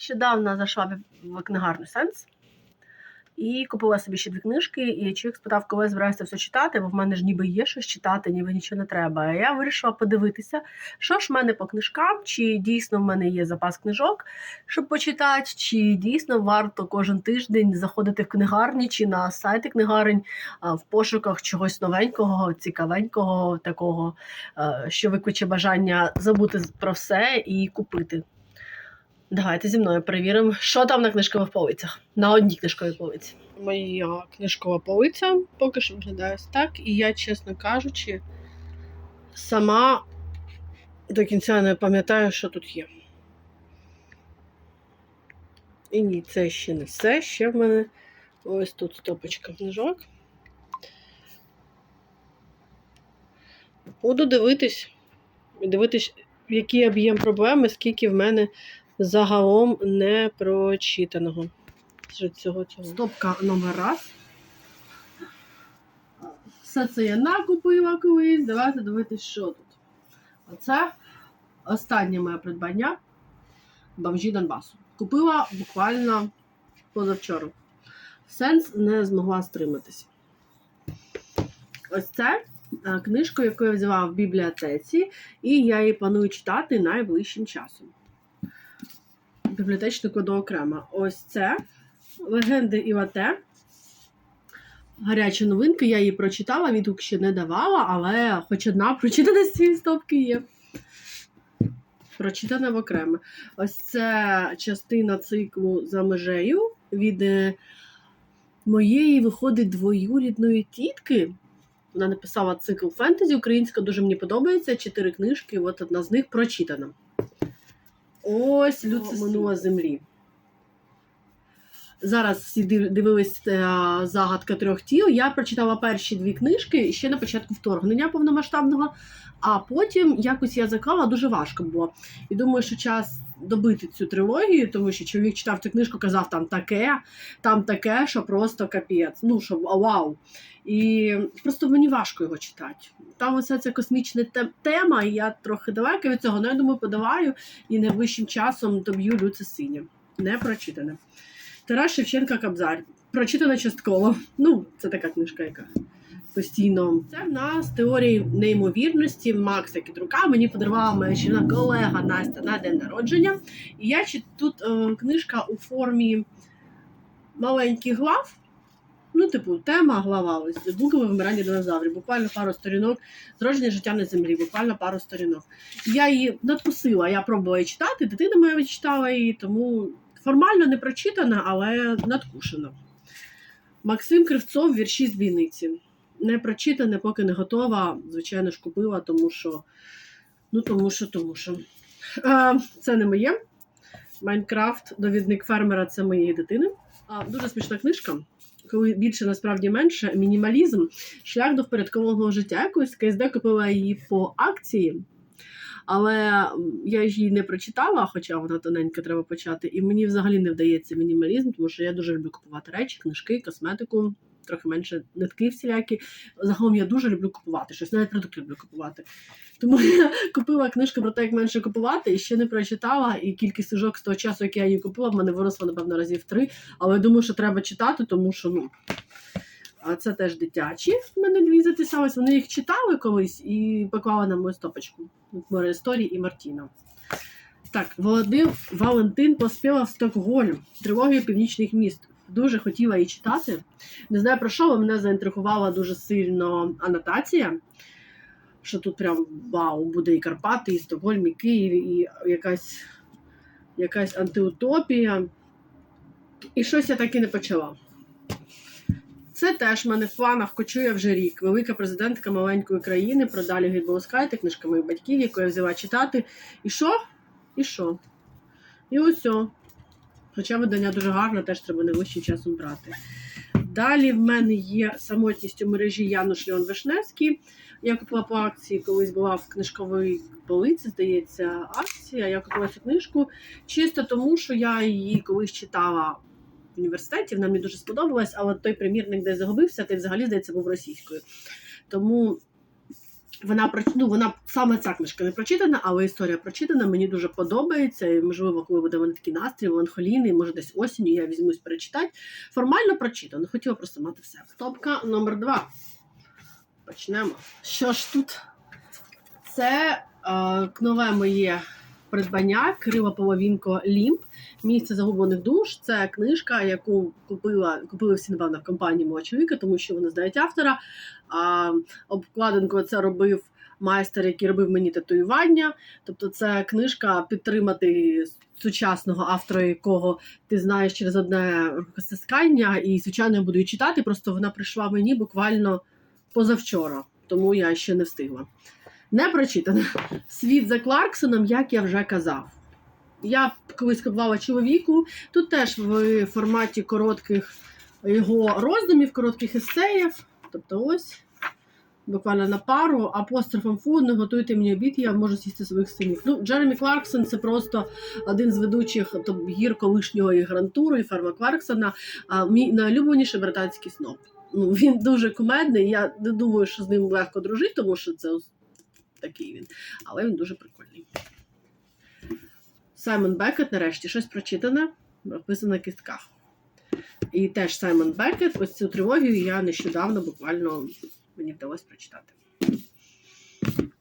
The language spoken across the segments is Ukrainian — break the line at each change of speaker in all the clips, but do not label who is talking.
Нещодавно зайшла в книгарню Сенс і купила собі ще дві книжки. І чоловік спитав, коли я збираюся все читати, бо в мене ж ніби є щось читати, ніби нічого не треба. А я вирішила подивитися, що ж в мене по книжкам, чи дійсно в мене є запас книжок, щоб почитати, чи дійсно варто кожен тиждень заходити в книгарні чи на сайти книгарень в пошуках чогось новенького, цікавенького, такого, е, що викличе бажання забути про все і купити. Давайте зі мною перевіримо, що там на книжкових полицях. На одній книжковій полиці. Моя книжкова полиця поки що виглядає ось так, і я, чесно кажучи, сама до кінця не пам'ятаю, що тут є. І ні, це ще не все. Ще в мене ось тут стопочка книжок. Буду дивитись, дивитись, який об'єм проблеми, скільки в мене загалом не прочитаного. Цього цього. Стопка номер раз. Все це я накупила колись. Давайте дивитись, що тут. Оце останнє моє придбання бомжі Донбасу. Купила буквально позавчора. Сенс не змогла стриматися. Ось це е, книжка, яку я взяла в бібліотеці, і я її планую читати найближчим часом бібліотечну коду окремо. Ось це Легенди Івате. Гаряча новинка, я її прочитала, відгук ще не давала, але хоч одна прочитана з цієї стопки є. Прочитана в окремо. Ось це частина циклу за межею від е, моєї виходить двоюрідної тітки. Вона написала цикл фентезі. Українська дуже мені подобається. Чотири книжки, от одна з них прочитана. Ось Люци минуло землі. Зараз всі див- дивились е, загадка трьох тіл. Я прочитала перші дві книжки ще на початку вторгнення повномасштабного, а потім якось я заклала, дуже важко було. І думаю, що час добити цю трилогію, тому що чоловік читав цю книжку, казав, там таке, там таке, що просто капець. Ну, що вау. І просто мені важко його читати. Там оця ця космічна тема, і я трохи далека від цього, але я думаю, подаваю і найближчим часом доб'ю Люце синє. Не прочитане. Тарас Шевченка Кабзар. Прочитана частково. Ну, це така книжка, яка постійно. Це в нас теорії неймовірності Макса Кідрука. Мені подарувала моя чина колега Настя на день народження. І я тут е, книжка у формі маленьких глав. Ну, типу, тема глава, ось звукове вимирання динозаврів, буквально пару сторінок, зродження життя на землі, буквально пару сторінок. Я її надкусила, я пробувала її читати, дитина моя читала її, тому формально не прочитана, але надкушена. Максим Кривцов, вірші з бійниці. Не прочитане, поки не готова. Звичайно ж, купила, тому що. Ну, тому що, тому що. Е, це не моє. Майнкрафт, довідник фермера це моєї дитини. А, дуже смішна книжка. Коли більше насправді менше, мінімалізм, шлях до впорядкованого життя. Якось КСД купила її по акції, але я її не прочитала, хоча вона тоненька треба почати. І мені взагалі не вдається мінімалізм, тому що я дуже люблю купувати речі, книжки, косметику, трохи менше нитки всілякі. Загалом я дуже люблю купувати щось, навіть продукти люблю купувати. Тому я купила книжку про те, як менше купувати, і ще не прочитала. І кількість книжок з того часу, як я її купила, в мене виросла, напевно, разів три. Але я думаю, що треба читати, тому що ну. А це теж дитячі. В мене дві записались. Вони їх читали колись і поклали на мою стопочку. Море історії і Мартіна. Так, Володимир Валентин поспіла в Стокгольм. Тривогію північних міст. Дуже хотіла її читати. Не знаю про що, але мене заінтригувала дуже сильно анотація. Що тут прям вау, буде і Карпати, і Стокгольм, і Київ, і якась, якась антиутопія. І щось я так і не почала. Це теж в мене в планах кочує вже рік. Велика президентка маленької країни про далі Гідболоскайте, книжка моїх батьків, яку я взяла читати. І що? І що? І ось. Хоча видання дуже гарне, теж треба найближчим часом брати. Далі в мене є самотність у мережі Януш Леон Вишневський. Я купила по акції, колись була в книжковій полиці, здається, акція. Я купила цю книжку чисто тому, що я її колись читала в університеті, вона мені дуже сподобалась, але той примірник, де загубився, той взагалі, здається, був російською. Тому Вона ну, вона саме ця книжка не прочитана, але історія прочитана. Мені дуже подобається. І, можливо, коли буде в такий настрій, меланхолійний, може десь осінню я візьмусь перечитати. Формально прочитано, хотіла просто мати все. Стопка номер два. Почнемо. Що ж тут? Це е, нове моє придбання Крила Половінко Лімп. Місце загублених душ. Це книжка, яку купила, купили всі, напевно, в компанії мого чоловіка, тому що вони знають автора. А обкладинку це робив майстер, який робив мені татуювання. Тобто, це книжка підтримати сучасного автора, якого ти знаєш через одне рукостискання. І, звичайно, я буду її читати. Просто вона прийшла мені буквально позавчора, тому я ще не встигла. Не прочитана. Світ за Кларксоном, як я вже казав. Я колись купувала чоловіку. Тут теж в форматі коротких його роздумів, коротких есеїв. Тобто ось буквально на пару, апострофом фу, не готуйте мені обід, я можу сісти своїх синів. Ну, Джеремі Кларксон це просто один з ведучих топ гір колишнього і грантуру, і Ферма Кларксона, мій найулюбленіший британський сноб. Ну, він дуже кумедний. Я не думаю, що з ним легко дружити, тому що це такий він. Але він дуже прикольний. Саймон Бекет, нарешті, щось прочитане, написано на кістках. І теж Саймон Бекет, ось цю трилогію я нещодавно буквально мені вдалося прочитати.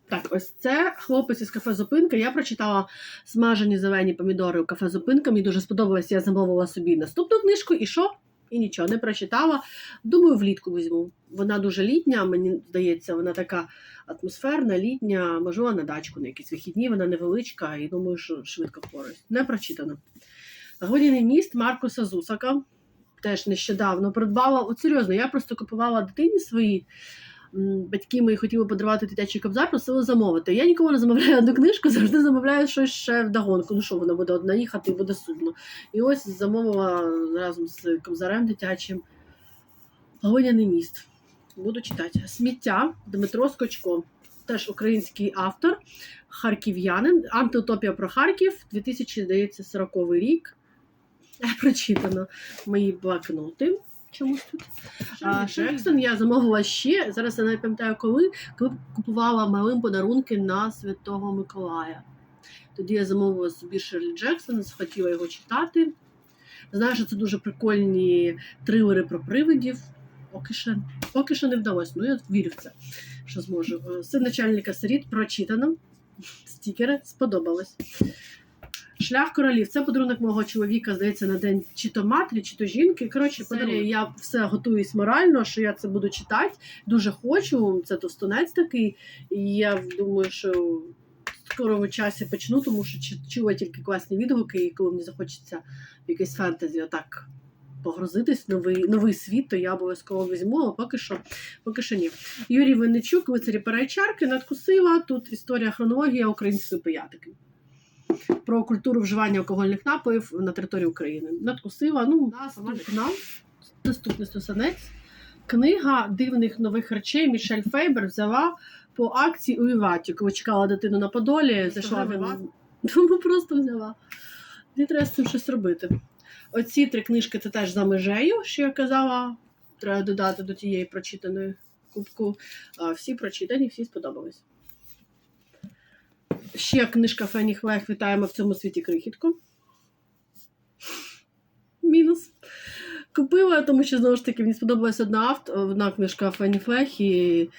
Так, ось це хлопець із кафе Зупинка. Я прочитала смажені зелені помідори у кафе Зупинка. Мені дуже сподобалось, я замовила собі наступну книжку і що? І нічого не прочитала. Думаю, влітку візьму. Вона дуже літня, мені здається, вона така атмосферна, літня, можливо, на дачку на якісь вихідні, вона невеличка, і думаю, що швидко впораюсь. Не прочитано. Годіний міст Маркуса Зусака. Теж нещодавно придбала. От серйозно, я просто купувала дитині свої. Батьки мої хотіли подарувати дитячий кобзар, просили замовити. Я ніколи не замовляю одну книжку, завжди замовляю щось ще вдогонку. Ну що вона буде одна їхати і буде судно. І ось замовила разом з кобзарем дитячим Глиняний міст. Буду читати. Сміття Дмитро Скочко. Теж український автор, харків'янин. Антиутопія про Харків, 2040 рік. Прочитано мої блокноти. Чомусь тут. А, я замовила ще. Зараз я не пам'ятаю коли, коли купувала малим подарунки на Святого Миколая. Тоді я замовила собі Шерлі Джексон, захотіла його читати. Знаю, що це дуже прикольні трилери про привидів. Поки що, поки що не вдалося, ну я вірю в це, що зможу. Е, Син начальника сиріт прочитано. Стікери сподобалось. Шлях королів це подарунок мого чоловіка, здається, на день чи то матері, чи то жінки. Коротше, подарунок. я все готуюсь морально, що я це буду читати. Дуже хочу. Це товстунець такий. І я думаю, що в скорому часі почну, тому що чула тільки класні відгуки, і коли мені захочеться в якийсь фентезі отак погрузитись новий, новий світ, то я обов'язково візьму, а поки що, поки що ні. Юрій Винничук, лицарі перечарки, надкусила. Тут історія хронологія української пиятики. Про культуру вживання алкогольних напоїв на території України. Надкусила. Ну, наступна, наступний стосанець. Книга дивних нових речей Мішель Фейбер взяла по акції у Іваті, коли чекала дитину на Подолі, зайшла в Іват. Тому просто взяла. Мені треба з цим щось робити. Оці три книжки це теж за межею, що я казала. Треба додати до тієї прочитаної кубку. Всі прочитані, всі сподобались. Ще книжка Фені Хлех Вітаємо в цьому світі крихітку. Мінус. Купила, тому що знову ж таки мені сподобалась одна авто, одна книжка Фені Флех і.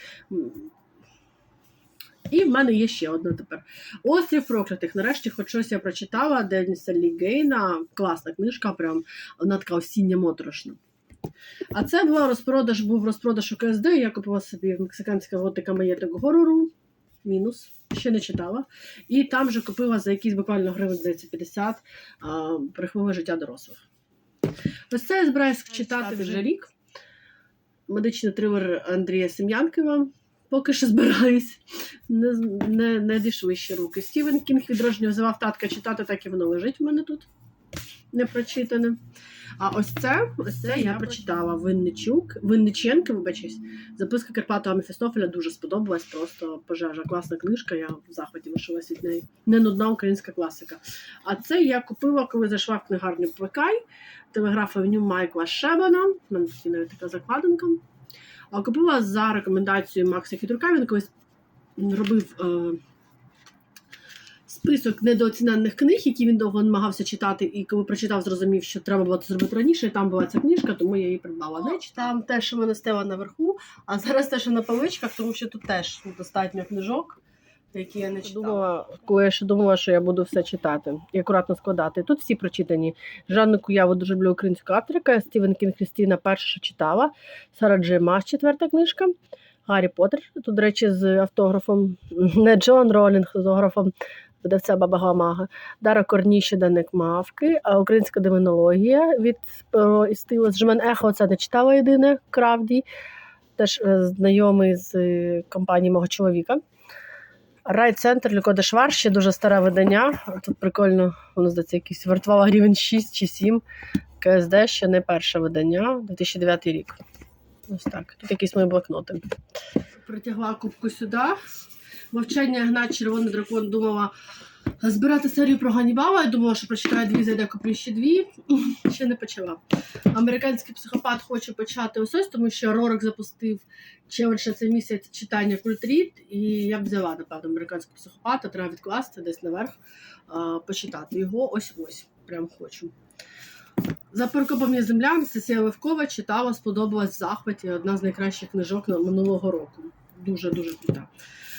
І в мене є ще одна тепер. Острів проклятих. Нарешті хоч щось я прочитала Деніса Лігейна. Класна книжка, прям вона така осіння моторошна. А це була розпродаж, був розпродаж у КСД. Я купила собі мексиканська готика маєток горору. Мінус. Ще не читала. І там же купила за якісь буквально гривень, здається, 50 а, брехливе життя дорослих. Ось це я збираюся читати вже рік. Медичний трилер Андрія Сем'янкова. Поки що збираюсь. Не, не, не дійшли ще руки. Стівен Кінг відродження звав татка читати, так і воно лежить в мене тут. Не прочитане. А ось це, ось це я прочитала. Винничук, Винниченко, вибачаюсь. Записка Карпатова Мефістофеля дуже сподобалась. Просто пожежа. Класна книжка, я в захваті лишилась від неї. Не нудна українська класика. А це я купила, коли зайшла в книгарню Плекай, телеграф Авеню Майкла Шебана. У мене є навіть така закладинка. А купила за рекомендацією Макса Хітрука. Він колись робив е, список недооцінених книг, які він довго намагався читати, і коли прочитав, зрозумів, що треба було це зробити раніше, там була ця книжка, тому я її придбала. Не читав те, що мене стела наверху, а зараз те, що на поличках, тому що тут теж достатньо книжок. Які я не читала. Думала, коли я ще думала, що я буду все читати і акуратно складати. Тут всі прочитані. Жанну Куяву дуже люблю українську авторика, Стівен Кінг Крістіна перша, що читала, Сара Джей Маш, четверта книжка, Гаррі Поттер, тут, до речі, з автографом, не Джон Ролінг з автографом видавця Баба Гамага, Дара Корні щоденник мавки, а українська демонологія від про Істилос Жмен Ехо, це не читала єдине Кравді, теж е, знайомий з е, компанії мого чоловіка. Райцентр Люко Швар, ще дуже старе видання. Тут прикольно, воно здається, якийсь вартувала рівень 6 чи 7. КСД ще не перше видання, 2009 рік. Ось так. Тут якісь мої блокноти. Притягла кубку сюди. Мовчання Гнат Червоний дракон думала збирати серію про Ганнібала. Я думала, що прочитаю дві, зайде куплю ще дві. Ще не почала. Американський психопат хоче почати ось ось, тому що Ророк запустив на цей місяць читання культріт, і я б взяла, напевно, американського психопата, треба відкласти десь наверх, почитати його ось ось. Прям хочу. За перекопом землян Сесія Левкова читала, сподобалась в захваті. Одна з найкращих книжок минулого року. Дуже дуже крута.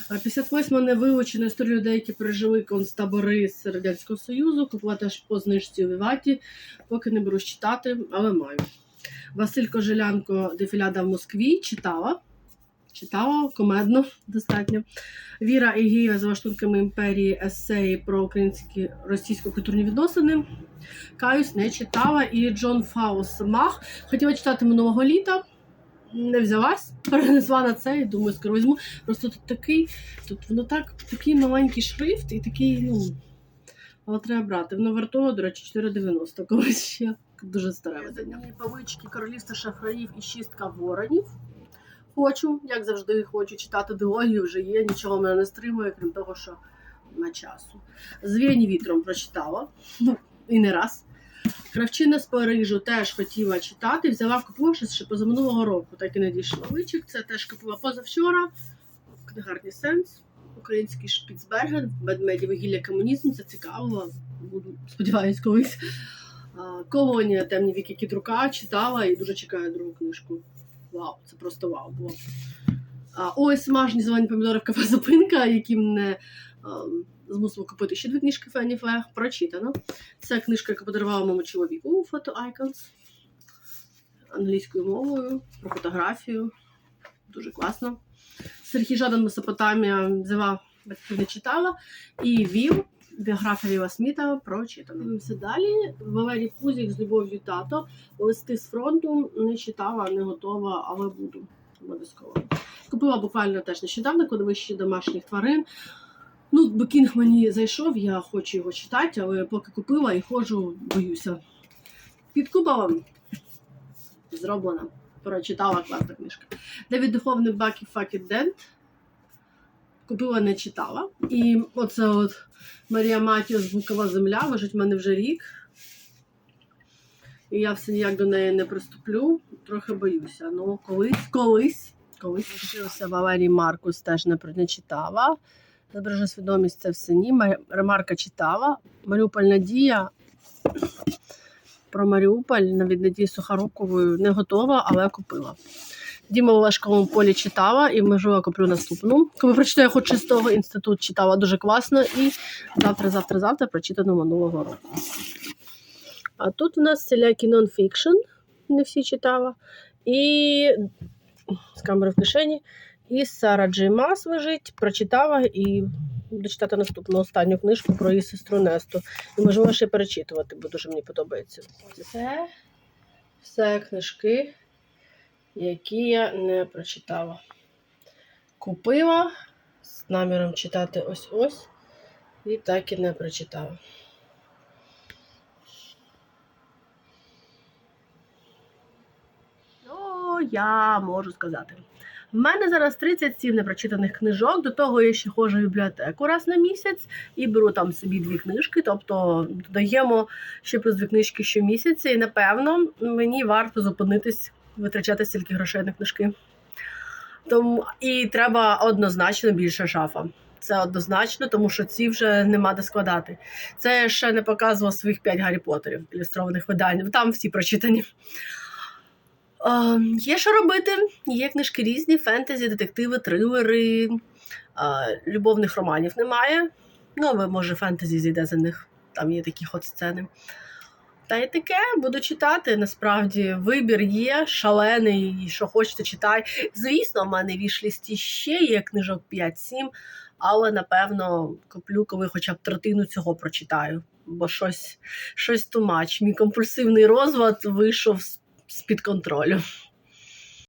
А 58 не вилучена історія людей, які пережили концтабори з Радянського Союзу. Купила теж по знижці у Віваті, поки не беру читати, але маю. Василь Кожелянко Дефіляда в Москві читала. Читала комедно достатньо. Віра Ігієва за лаштунками імперії есеї про українські російсько-культурні відносини. Каюсь не читала. І Джон Фаус Мах. Хотіла читати минулого літа. Не взялась, перенесла на це і думаю, скоро візьму. Просто тут такий, тут воно так, такий маленький шрифт і такий, ну. Але треба брати. Воно вартує, до речі, 4,90 колись ще. Дуже старе видання. Павички, королівство шахраїв і шістка воронів. Хочу, як завжди, хочу читати дилогію, вже є, нічого мене не стримує, крім того, що на часу. Звіяні вітром прочитала ну, і не раз. Кравчина з Парижу теж хотіла читати, взяла щось ще позаминулого року, так і не дійшла. Вичик, це теж купила позавчора. Книгарні Сенс, український Шпіцберген, ведмеді вугілля комунізм, це цікаво, буду, сподіваюсь, колись. Колонія темні віки Кідрука читала і дуже чекаю другу книжку. Вау, це просто вау було. Ось смажені зелені помідори в кафе Зупинка, які мене змусило купити ще дві книжки Фенні. Прочитано. Це книжка, яка подарувала моєму чоловіку Photo Icons англійською мовою про фотографію. Дуже класно. Сергій Жадан Месопотамія взяла, батьків читала. І Вів, біографія Віла Сміта прочитано. Дивимося далі. Валерій Пузік з любов'ю тато. Листи з фронту не читала, не готова, але буду обов'язково. Купила буквально теж нещодавно кодовище домашніх тварин. Ну, Бекінг мені зайшов, я хочу його читати, але поки купила і ходжу, боюся. Під куполом зроблена. Прочитала класна книжка. Девід духовний Бакі Факі Дент. Купила, не читала. І оце от Марія Матіо Звукова земля лежить в мене вже рік. І я все ніяк до неї не приступлю. Трохи боюся. Ну, колись, колись, колись. Лишився Валерій Маркус, теж не, читала. Збережу свідомість це все ні. Ма- Ремарка читала. Маріуполь Надія. Про Маріуполь навіть Надії Сухоруковою не готова, але купила. Діма у важкому полі читала і можливо куплю наступну. Коли прочитаю хоч чистого інститут читала дуже класно. І завтра, завтра, завтра прочитано минулого року. А тут у нас всілякі нонфікшн, не всі читала. І з камери в кишені. І Сара Джей Мас лежить, прочитала і буду читати наступну останню книжку про її сестру Несту. І можливо ще перечитувати, бо дуже мені подобається. Це все книжки, які я не прочитала. Купила з наміром читати ось ось. І так і не прочитала. Що я можу сказати? В мене зараз 37 непрочитаних книжок. До того я ще ходжу в бібліотеку раз на місяць і беру там собі дві книжки. Тобто додаємо ще плюс дві книжки щомісяця, і напевно мені варто зупинитись, витрачати стільки грошей на книжки. Тому і треба однозначно більше шафа. Це однозначно, тому що ці вже нема де складати. Це я ще не показував своїх 5 Гаррі Поттерів ілюстрованих видань. Там всі прочитані. Е, є що робити. Є книжки різні: фентезі, детективи, трилери. Е, любовних романів немає. Ну, але може фентезі зійде за них. Там є такі ход сцени. Та й таке буду читати. Насправді вибір є, шалений, що хочете читай. Звісно, в мене вішлісті ще є книжок 5-7, але напевно куплю, коли хоча б третину цього прочитаю. Бо щось, щось тумач. Мій компульсивний розвод вийшов з- з-під контролю.